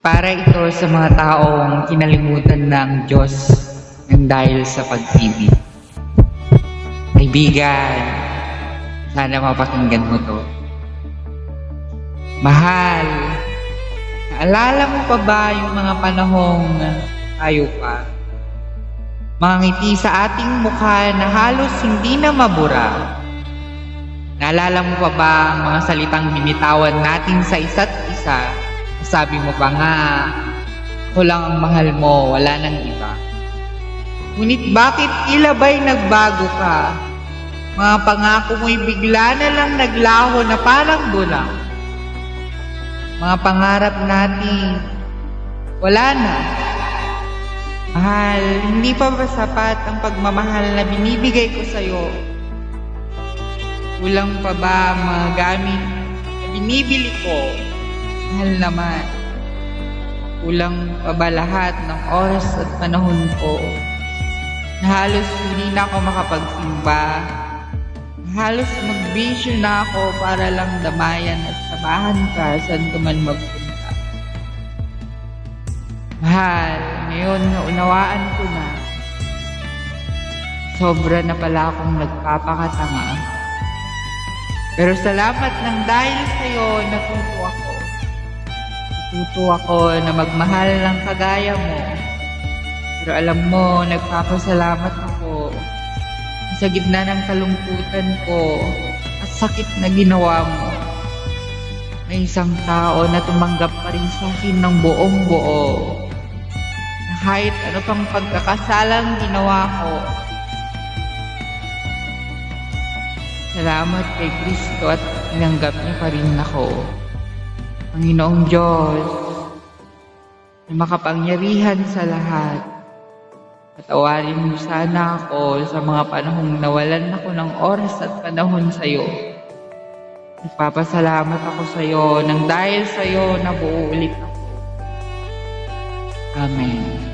Para ito sa mga taong kinalimutan ng Diyos ng dahil sa pag-ibig. Kaibigan, sana mapakinggan mo to. Mahal, naalala mo pa ba yung mga panahong tayo pa? Mga ngiti sa ating mukha na halos hindi na mabura. Naalala mo pa ba ang mga salitang binitawan natin sa isa't isa? Sabi mo pa nga, ako lang ang mahal mo, wala nang iba. Ngunit bakit tila ba'y nagbago ka? Mga pangako mo'y bigla na lang naglaho na parang bulang. Mga pangarap natin, wala na. Mahal, hindi pa ba sapat ang pagmamahal na binibigay ko sa'yo? Kulang pa ba ang mga gamit na binibili ko? Mahal naman. Kulang pa ba lahat ng oras at panahon ko? Na halos hindi na ako makapagsimba. Halos magbisyo na ako para lang damayan at samahan ka saan ka man magpunta. Mahal, ngayon naunawaan ko na. Sobra na pala akong nagpapakatanga. Pero salamat ng dahil sa'yo, natuto ako. Natuto ako na magmahal ng kagaya mo. Pero alam mo, nagpapasalamat ako sa gitna ng kalungkutan ko at sakit na ginawa mo. May isang tao na tumanggap pa rin sa akin ng buong buo. Kahit ano pang pagkakasalang ginawa ko, Salamat kay Kristo at tinanggap niya pa rin ako. Panginoong Diyos, na makapangyarihan sa lahat. Patawarin mo sana ako sa mga panahong nawalan ako ng oras at panahon sa iyo. Nagpapasalamat ako sa iyo nang dahil sa iyo nabuo ulit ako. Amen.